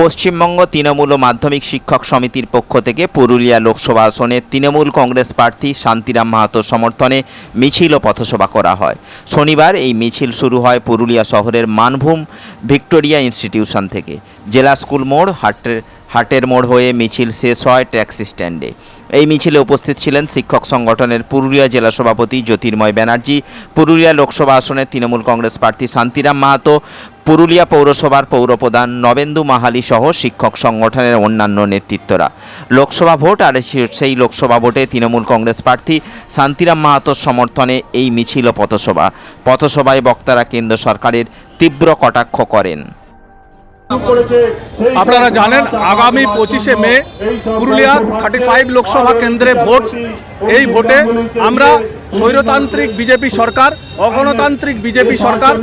পশ্চিমবঙ্গ তৃণমূল ও মাধ্যমিক শিক্ষক সমিতির পক্ষ থেকে পুরুলিয়া লোকসভা আসনে তৃণমূল কংগ্রেস প্রার্থী শান্তিরাম মাহাতোর সমর্থনে মিছিল ও পথসভা করা হয়। শনিবার এই মিছিল শুরু হয় পুরুলিয়া শহরের মানভূম ভিক্টোরিয়া ইনস্টিটিউশন থেকে। জেলা স্কুল মোড়, হাটের হাটের মোড় হয়ে মিছিল শেষ হয় ট্যাক্সি স্ট্যান্ডে। এই মিছিলে উপস্থিত ছিলেন শিক্ষক সংগঠনের পুরুলিয়া জেলা সভাপতি জ্যোতির্ময় ব্যানার্জি, পুরুলিয়া লোকসভা আসনের তৃণমূল কংগ্রেস প্রার্থী শান্তিরাম মাহাতো পুরুলিয়া পৌরসভার পৌরপ্রধান নবেন্দু মাহালি সহ শিক্ষক সংগঠনের অন্যান্য নেতৃত্বরা। লোকসভা ভোট আর সেই লোকসভা ভোটে তৃণমূল কংগ্রেস প্রার্থী শান্তিরাম মাহাতোর সমর্থনে এই মিছিল পথসভা। পথসভায় বক্তারা কেন্দ্র সরকারের তীব্র কটাক্ষ করেন। আপনারা জানেন আগামী পঁচিশে May Purulia thirty five Lok Sabha কেন্দ্রে ভোট এই ভোটে আমরা স্বৈরতান্ত্রিক বিজেপি সরকার অগণতান্ত্রিক বিজেপি সরকার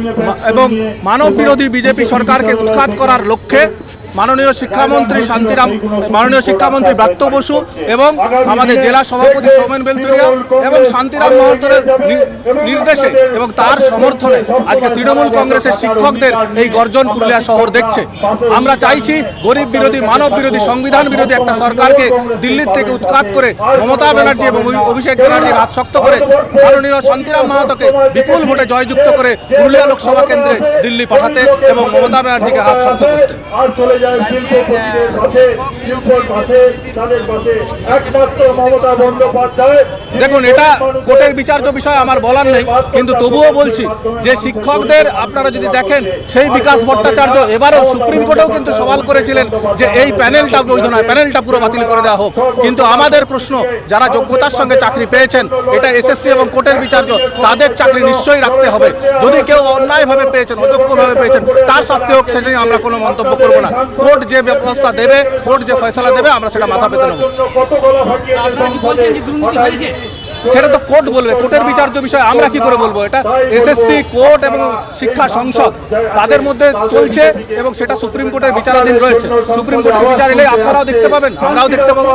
এবং মানব বিরোধী বিজেপি সরকারকে উৎখাত করার লক্ষ্যে মাননীয় শিক্ষামন্ত্রী শান্তিরাম, মাননীয় শিক্ষামন্ত্রী ব্রাত্য বসু এবং আমাদের জেলা সভাপতি সৌমেন বেলতুরিয়া এবং শান্তিরাম মহন্তরের নির্দেশে এবং তার সমর্থনে আজকে তৃণমূল কংগ্রেসের শিক্ষকদের এই গর্জন পুরুলিয়া শহর দেখছে। আমরা চাইছি গরিব বিরোধী, মানব বিরোধী, সংবিধান বিরোধী একটা সরকারকে দিল্লির থেকে উৎখাত করে মমতা ব্যানার্জি এবং অভিষেক ব্যানার্জির হাত শক্ত করে মাননীয় শান্তিরাম মাহাতোকে বিপুল ভোটে জয়যুক্ত করে পুরুলিয়া লোকসভা কেন্দ্রে দিল্লি পাঠাতে এবং মমতা ব্যানার্জিকে হাত শক্ত করতে। যায় শিল্পপতিদের পাশে শিল্পর পাশে তাদের পাশে। একমাত্র মমতা বন্দ্যোপাধ্যায় দেখুন এটা কোর্টের বিচার্য বিষয় আমার বলার নেই কিন্তু তবুও বলছি যে শিক্ষকদের আপনারা যদি দেখেন সেই বিকাশ ভট্টাচার্য এবারেও সুপ্রিম কোর্টেও কিন্তু সওয়াল করেছিলেন যে এই প্যানেলটা বৈধ নয় প্যানেলটা পুরো বাতিল করে দেওয়া হোক। কিন্তু আমাদের প্রশ্ন যারা যোগ্যতার সঙ্গে চাকরি পেয়েছেন এটা এসএসসি এবং কোর্টের বিচার্য তাদের চাকরি নিশ্চয়ই রাখতে হবে। যদি কেউ অন্যায়ভাবে পেয়েছেন অযোগ্যভাবে পেয়েছেন তার শাস্তি হোক সেটা নিয়ে আমরা কোনো মন্তব্য করব না। কোর্ট যে ব্যবস্থা দেবে কোর্ট যে ফয়সলা দেবে, আমরা সেটা মাথা পেতে নেব। সেটা তো কোর্ট বলবে, কোর্টের বিচার্য বিষয় আমরা কি করে বলব? এটা এসএসসি কোর্ট এবং শিক্ষা সংসদ, তাদের মধ্যে চলছে এবং সেটা সুপ্রিম কোর্টের বিচারাধীন রয়েছে। সুপ্রিম কোর্টের বিচার এলে আপনারাও দেখতে পাবেন, আমরাও দেখতে পাবো।